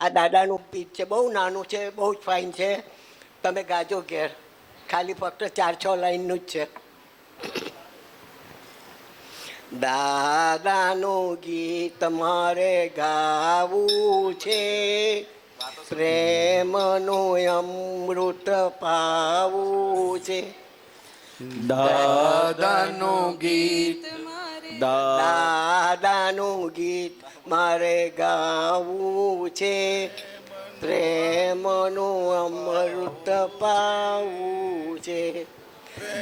આ દાદાનું પીઠ છે બહુ નાનું છે બહુ જ ફાઇન છે. તમે ગાજો ઘેર. ખાલી ફક્ત ચાર છ લાઈનનું જ છે. દાદાનું ગીત મારે ગાવું છે. પ્રેમનું અમૃત પાવું છે. દાદાનું ગીત દાદાનું ગીત મારે ગાવું છે. પ્રેમનું અમૃત પાવું છે.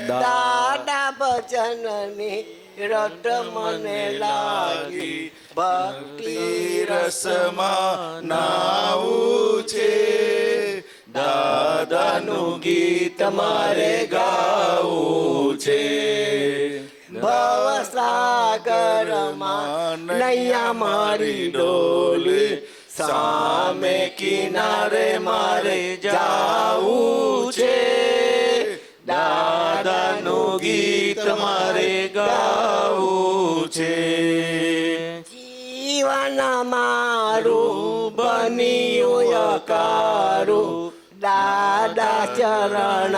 દાદા ભજનની રટ મને લાગી. ભક્તિ રસમાં નાવું છે. દાદાનું ગીત મારે ગાવું છે. ભવસાગરમાં નૈયા મારી ડોલી, સામે કિનારે મારે જાવું છે. દાદાનું ગીત મારે ગાવું છે. જીવન મારું બન્યું અકારું. દાદા ચરણ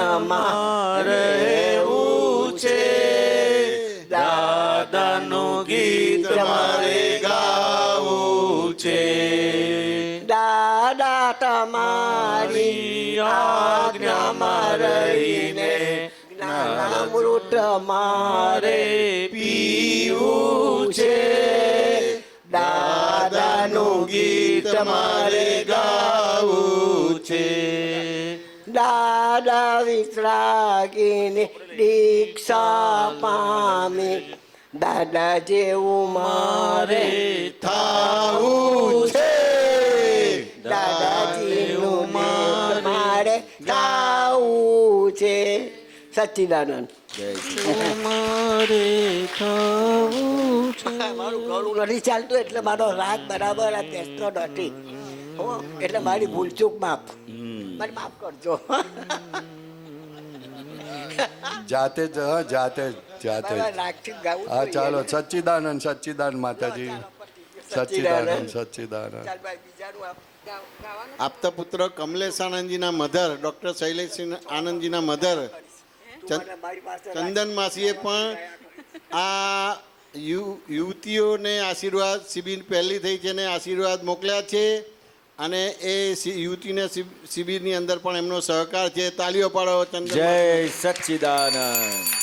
રહેવું છે. દાદાનું ગીત મારે ગાવું છે. દાદા તમારી આજ્ઞામાં રહીને જ્ઞાનામૃત મારે પીવું છે. દાદાનું ગીત મારે ગાવું છે. દાદા વિશ્રાગીને દીક્ષા પામી દાદા જેવું મારે થાવું છે. દાદાજીનું મારે થાવું છે. સચ્ચિદાનંદ. મારે ગળું નથી ચાલતું એટલે મારો રાગ બરાબર આ બેસતો નથી. એટલે મારી ભૂલચૂક માફ. મને માફ કરજો. જાતે જ જાતે જ. હા ચાલો સચ્ચિદાનંદ સચ્ચિદાનંદ માતાજી. સચ્ચિદાનંદ સચ્ચિદાનંદ. આપતા પુત્ર કમલેશ આનંદજીના મધર ડૉક્ટર શૈલેષ આનંદજીના મધર. ચંદન માસીએ પણ આ યુ યુવતીઓને આશીર્વાદ શિબિર પહેલી થઈ છે ને આશીર્વાદ મોકલ્યા છે અને એ યુવતીને શિબિરની અંદર પણ એમનો સહકાર છે. તાલીઓ પાડો ચંદન જય સચ્ચિદાનંદ.